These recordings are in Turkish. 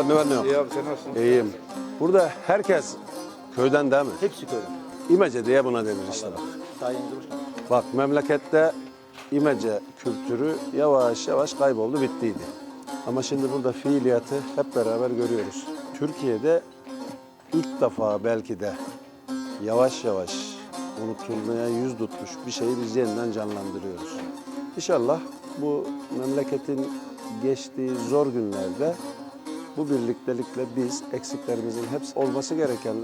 efendim? İyi abi sen nasılsın? İyiyim. Burada herkes köyden değil mi? Hepsi köyden. İmece diye buna denir işte bak. Durmuş. Bak memlekette imece kültürü yavaş yavaş kayboldu, bittiydi. Ama şimdi burada fiiliyatı hep beraber görüyoruz. Türkiye'de ilk defa belki de yavaş yavaş unutulmaya yüz tutmuş bir şeyi biz yeniden canlandırıyoruz. İnşallah bu memleketin geçtiği zor günlerde bu birliktelikle biz eksiklerimizin hepsi olması gereken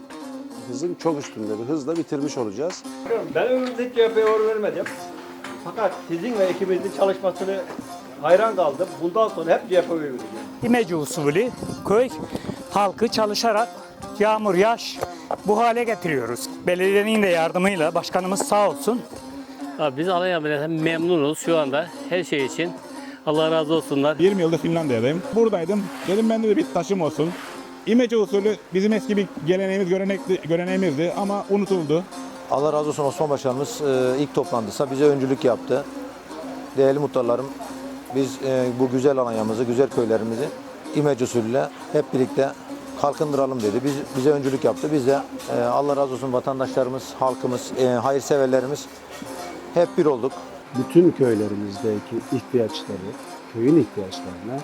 hızın çok üstünde bir hızla bitirmiş olacağız. Ben ömrümde hiç CHP'ye oy vermedim. Fakat sizin ve ekibinizin çalışmasını hayran kaldım. Bundan sonra hep CHP'ye oy vereceğim. İmece usulü köy halkı çalışarak yağmur, yaş bu hale getiriyoruz. Belediyenin de yardımıyla başkanımız sağ olsun. Abi biz Alanya Ameliyatı memnunuz şu anda her şey için. Allah razı olsunlar. 20 yıldır Finlandiya'dayım. Buradaydım. Dedim bende de bir taşım olsun. İmece usulü bizim eski bir geleneğimiz, görenekli, göreneğimizdi ama unutuldu. Allah razı olsun Osman Başkanımız e, ilk toplantısa bize öncülük yaptı. Değerli muhtarlarım, biz e, bu güzel Alanya'mızı, güzel köylerimizi imece usulüyle hep birlikte kalkındıralım dedi. Biz, bize öncülük yaptı. Biz de e, Allah razı olsun vatandaşlarımız, halkımız, e, hayırseverlerimiz hep bir olduk. Bütün köylerimizdeki ihtiyaçları, köyün ihtiyaçlarına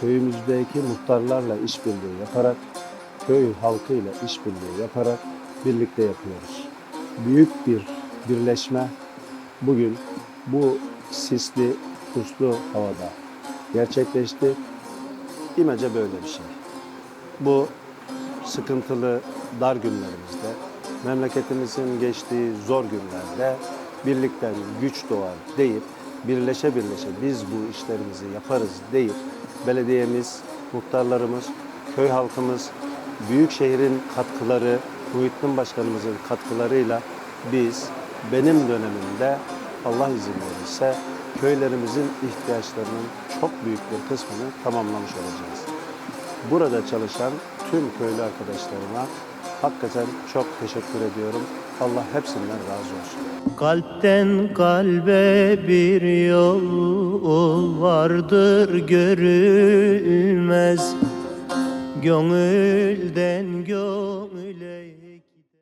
köyümüzdeki muhtarlarla işbirliği yaparak, köy halkıyla işbirliği yaparak birlikte yapıyoruz. Büyük bir birleşme bugün bu sisli, puslu havada gerçekleşti. İmece böyle bir şey. Bu sıkıntılı, dar günlerimizde, memleketimizin geçtiği zor günlerde birlikten güç doğar deyip, birleşe birleşe biz bu işlerimizi yaparız deyip, belediyemiz, muhtarlarımız, köy halkımız, büyük şehrin katkıları, Muhittin Başkanımızın katkılarıyla biz benim dönemimde Allah izin verirse köylerimizin ihtiyaçlarının çok büyük bir kısmını tamamlamış olacağız. Burada çalışan tüm köylü arkadaşlarıma hakikaten çok teşekkür ediyorum. Allah hepsinden razı olsun. Kalpten kalbe bir yol vardır görülmez Gönülden gönül